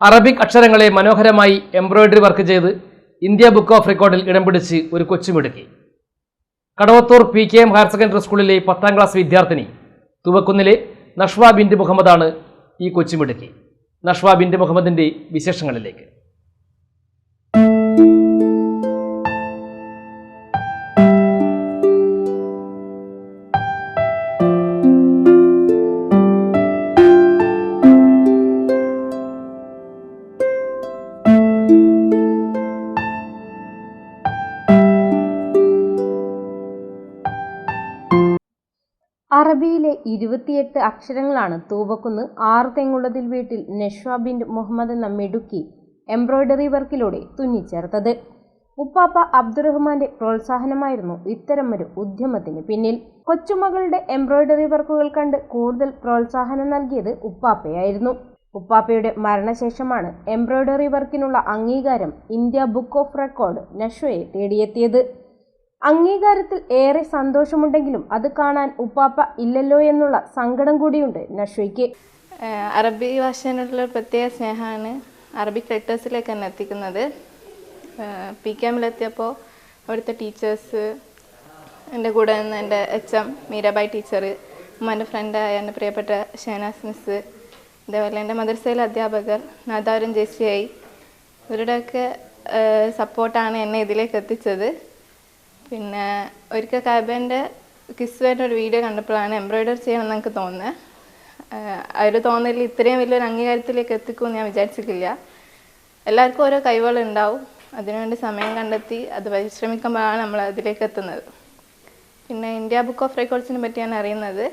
Arabic അക്ഷരങ്ങളെ മനോഹരമായി embroidery work ചെയ്ത് ഇന്ത്യ ബുക്ക് ഓഫ് റെക്കോർഡിൽ ഇടം പിടിച്ച് ഒരു കൊച്ചുമിടുക്കി. Kadavathur P K M higher secondary സ്കൂളിലെ പത്താം ക്ലാസ് വിദ്യാർത്ഥിനി തുവക്കുന്നിലെ നഷ്വ ബിൻഡ് മുഹമ്മദാണ് ഈ കൊച്ചുമിടുക്കി. നഷ്വ ബിൻഡ് മുഹമ്മദിന്റെ വിശേഷങ്ങളിലേക്ക്. അറബിയിലെ ഇരുപത്തിയെട്ട് അക്ഷരങ്ങളാണ് തൂവക്കുന്ന് ആറ് തെങ്ങുള്ളതിൽ വീട്ടിൽ നഷ്വ ബിൻ മുഹമ്മദ് എന്ന മിടുക്കി എംബ്രോയ്ഡറി വർക്കിലൂടെ തുന്നിച്ചേർത്തത്. ഉപ്പാപ്പ അബ്ദുറഹ്മാന്റെ പ്രോത്സാഹനമായിരുന്നു ഇത്തരമൊരു ഉദ്യമത്തിന് പിന്നിൽ. കൊച്ചുമകളുടെ എംബ്രോയ്ഡറി വർക്കുകൾ കണ്ട് കൂടുതൽ പ്രോത്സാഹനം നൽകിയത് ഉപ്പാപ്പയായിരുന്നു. ഉപ്പാപ്പയുടെ മരണശേഷമാണ് എംബ്രോയ്ഡറി വർക്കിനുള്ള അംഗീകാരം ഇന്ത്യ ബുക്ക് ഓഫ് റെക്കോർഡ് നഷ്വയെ തേടിയെത്തിയത്. അംഗീകാരത്തിൽ ഏറെ സന്തോഷമുണ്ടെങ്കിലും അത് കാണാൻ ഉപ്പാപ്പ ഇല്ലല്ലോ എന്നുള്ള സങ്കടം കൂടിയുണ്ട് നഷ്വയ്ക്ക് അറബി ഭാഷേനുള്ള പ്രത്യേക സ്നേഹമാണ് അറബി ലെറ്റേഴ്സിലേക്ക് തന്നെ എത്തിക്കുന്നത്. പി കെ എമ്മിലെത്തിയപ്പോൾ അവിടുത്തെ ടീച്ചേഴ്സ് എന്റെ കൂടെ നിന്ന് എന്റെ എച്ച് എം മീരാബായ് ടീച്ചർ ഉമ്മാന്റെ ഫ്രണ്ടായ എന്റെ പ്രിയപ്പെട്ട ഷെഹനാസ് മിസ് അതേപോലെ എന്റെ മദർസയിലെ അധ്യാപകർ നാദാവരം ജെസ്സിയായി ഇവരുടെയൊക്കെ സപ്പോർട്ടാണ് എന്നെ ഇതിലേക്ക് എത്തിച്ചത്. പിന്നെ ഒരിക്കൽ കാബേന്റെ കിസ്സുമായിട്ട് ഒരു വീഡിയോ കണ്ടപ്പോഴാണ് എംബ്രോയിഡറി ചെയ്യണം എന്ന് എനിക്ക് തോന്നുന്നത്. അവർ തോന്നലിൽ ഇത്രയും വലിയൊരു അംഗീകാരത്തിലേക്ക് എത്തിക്കുമെന്ന് ഞാൻ വിചാരിച്ചിട്ടില്ല. എല്ലാവർക്കും ഓരോ കഴിവുകളുണ്ടാവും അതിനുവേണ്ടി സമയം കണ്ടെത്തി അത് പരിശ്രമിക്കുമ്പോഴാണ് നമ്മൾ അതിലേക്ക് എത്തുന്നത്. പിന്നെ ഇന്ത്യ ബുക്ക് ഓഫ് റെക്കോർഡ്സിനെ പറ്റിയാണ് അറിയുന്നത്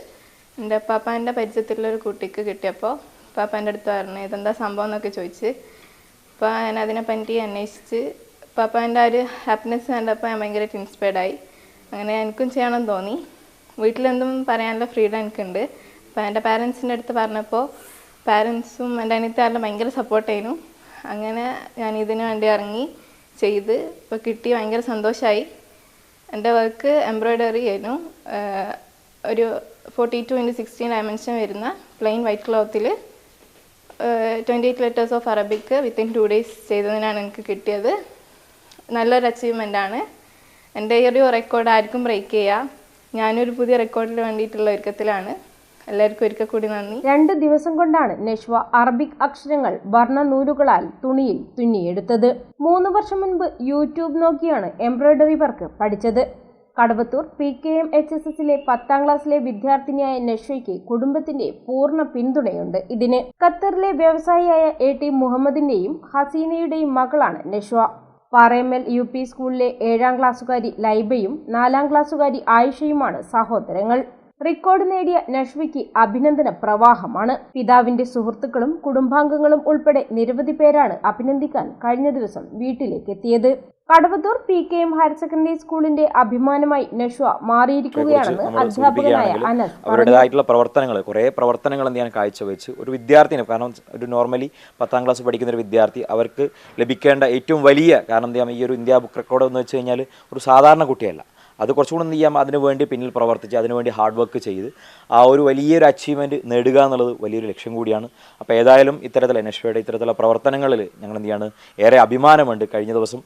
എന്റെ പാപ്പാന്റെ പരിചയത്തിലുള്ളൊരു കുട്ടിക്ക് കിട്ടിയപ്പോൾ പാപ്പാന്റെ അടുത്ത് പറഞ്ഞു ഇതെന്താ സംഭവം? എന്നൊക്കെ ചോദിച്ച്. അപ്പോൾ ഞാൻ അതിനെപ്പറ്റി അന്വേഷിച്ച് പാപ്പാന്റെ ആ ഒരു ഹാപ്പിനെസ് കണ്ടപ്പോൾ ഞാൻ ഭയങ്കരമായിട്ട് ഇൻസ്പയർഡ് ആയി. അങ്ങനെ എനിക്കും ചെയ്യണമെന്ന് തോന്നി. വീട്ടിലെന്തും പറയാനുള്ള ഫ്രീഡം എനിക്കുണ്ട്. അപ്പോൾ എന്റെ പാരൻസിന്റെ അടുത്ത് പറഞ്ഞപ്പോൾ പാരൻസും എന്റെ അനിയത്തിയാരെല്ലാം ഭയങ്കര സപ്പോർട്ട് ചെയ്യുന്നു. അങ്ങനെ ഞാൻ ഇതിനു വേണ്ടി ഇറങ്ങി ചെയ്ത് ഇപ്പോൾ കിട്ടി. ഭയങ്കര സന്തോഷമായി. എന്റെ വർക്ക് എംബ്രോയ്ഡറി ആയിരുന്നു. ഒരു forty two into sixteen dimension വരുന്ന plain white ക്ലോത്തിൽ twenty eight letters of Arabic within two days ചെയ്തതിനാണ് എനിക്ക് കിട്ടിയത്. നല്ലൊരു ആണ്. എന്റെ ഈ ഒരു റെക്കോർഡ് ആർക്കും ബ്രേക്ക് ചെയ്യുക ഞാനൊരു പുതിയ റെക്കോർഡിന് വേണ്ടിയിട്ടുള്ള ഒരുക്കത്തിലാണ്. എല്ലാവർക്കും ഒരുക്ക കൂടി നന്ദി. രണ്ട് ദിവസം കൊണ്ടാണ് നഷ്വ അറബിക് അക്ഷരങ്ങൾ വർണ നൂലുകളാൽ തുണിയിൽ തുന്നിയെടുത്തത്. മൂന്ന് വർഷം മുൻപ് യൂട്യൂബ് നോക്കിയാണ് എംബ്രോയ്ഡറി വർക്ക് പഠിച്ചത്. Kadavathur P K M H S എസിലെ പത്താം ക്ലാസ്സിലെ വിദ്യാർത്ഥിനിയായ നഷ്വയ്ക്ക് കുടുംബത്തിന്റെ പൂർണ പിന്തുണയുണ്ട് ഇതിന്. ഖത്തറിലെ വ്യവസായിയായ എ ടി മുഹമ്മദിന്റെയും ഹസീനയുടെയും മകളാണ് നഷ്വ. പാറയമ്മൽ യു പി സ്കൂളിലെ ഏഴാം ക്ലാസ്സുകാരി ലൈബയും നാലാം ക്ലാസ്സുകാരി ആയിഷയുമാണ് സഹോദരങ്ങൾ. റെക്കോർഡ് നേടിയ നഷ്വിക്ക് അഭിനന്ദന പ്രവാഹമാണ്. പിതാവിന്റെ സുഹൃത്തുക്കളും കുടുംബാംഗങ്ങളും ഉൾപ്പെടെ നിരവധി പേരാണ് അഭിനന്ദിക്കാൻ കഴിഞ്ഞ ദിവസം വീട്ടിലേക്ക് എത്തിയത് Kadavathur P K M higher secondary സ്കൂളിന്റെ അഭിമാനമായി നഷ്വ മാറിയിരിക്കുകയാണെന്ന് അധ്യാപകനായ അനസ് അവരുടേതായിട്ടുള്ള പ്രവർത്തനങ്ങൾ കുറേ പ്രവർത്തനങ്ങൾ എന്ത് ചെയ്യാൻ കാഴ്ചവെച്ച് ഒരു വിദ്യാർത്ഥിനെ കാരണം ഒരു നോർമലി പത്താം ക്ലാസ് പഠിക്കുന്ന ഒരു വിദ്യാർത്ഥി അവർക്ക് ലഭിക്കേണ്ട ഏറ്റവും വലിയ കാരണം എന്ത് ചെയ്യാം ഈ ഒരു ഇന്ത്യ ബുക്ക് റെക്കോർഡ് എന്ന് വെച്ച് കഴിഞ്ഞാൽ ഒരു സാധാരണ കുട്ടിയല്ല. അത് കുറച്ചുകൂടി എന്ത് ചെയ്യാം അതിനു വേണ്ടി പിന്നിൽ പ്രവർത്തിച്ച് അതിനുവേണ്ടി ഹാർഡ് വർക്ക് ചെയ്ത് ആ ഒരു വലിയൊരു അച്ചീവ്മെന്റ് നേടുക എന്നുള്ളത് വലിയൊരു ലക്ഷ്യം കൂടിയാണ്. അപ്പോൾ ഏതായാലും ഇത്തരത്തിലുള്ള നഷ്വയുടെ ഇത്തരത്തിലുള്ള പ്രവർത്തനങ്ങളിൽ ഞങ്ങൾ എന്ത് ചെയ്യാണ് ഏറെ അഭിമാനമുണ്ട്. കഴിഞ്ഞ ദിവസം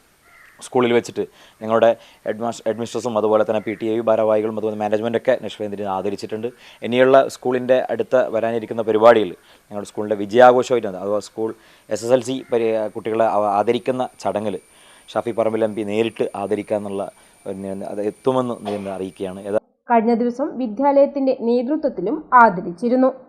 സ്കൂളിൽ വെച്ചിട്ട് ഞങ്ങളുടെ അഡ്മാസ് അഡ്മിനിസ്ട്രസും അതുപോലെ തന്നെ പി ടി ഐ ഭാരവാഹികളും അതുപോലെ മാനേജ്മെന്റൊക്കെ നഷ്വേന്ദ്രനെ ആദരിച്ചിട്ടുണ്ട്. ഇനിയുള്ള സ്കൂളിന്റെ അടുത്ത വരാനിരിക്കുന്ന പരിപാടിയിൽ ഞങ്ങളുടെ സ്കൂളിന്റെ വിജയാഘോഷമായിട്ടുണ്ട് അഥവാ school S S L C പരി കുട്ടികളെ ആദരിക്കുന്ന ചടങ്ങിൽ ഷാഫി പറമ്പിൽ എം പി നേരിട്ട് ഒരു- അത് എത്തുമെന്ന് അറിയിക്കുകയാണ്. കഴിഞ്ഞ ദിവസം വിദ്യാലയത്തിന്റെ നേതൃത്വത്തിലും ആദരിച്ചിരുന്നു.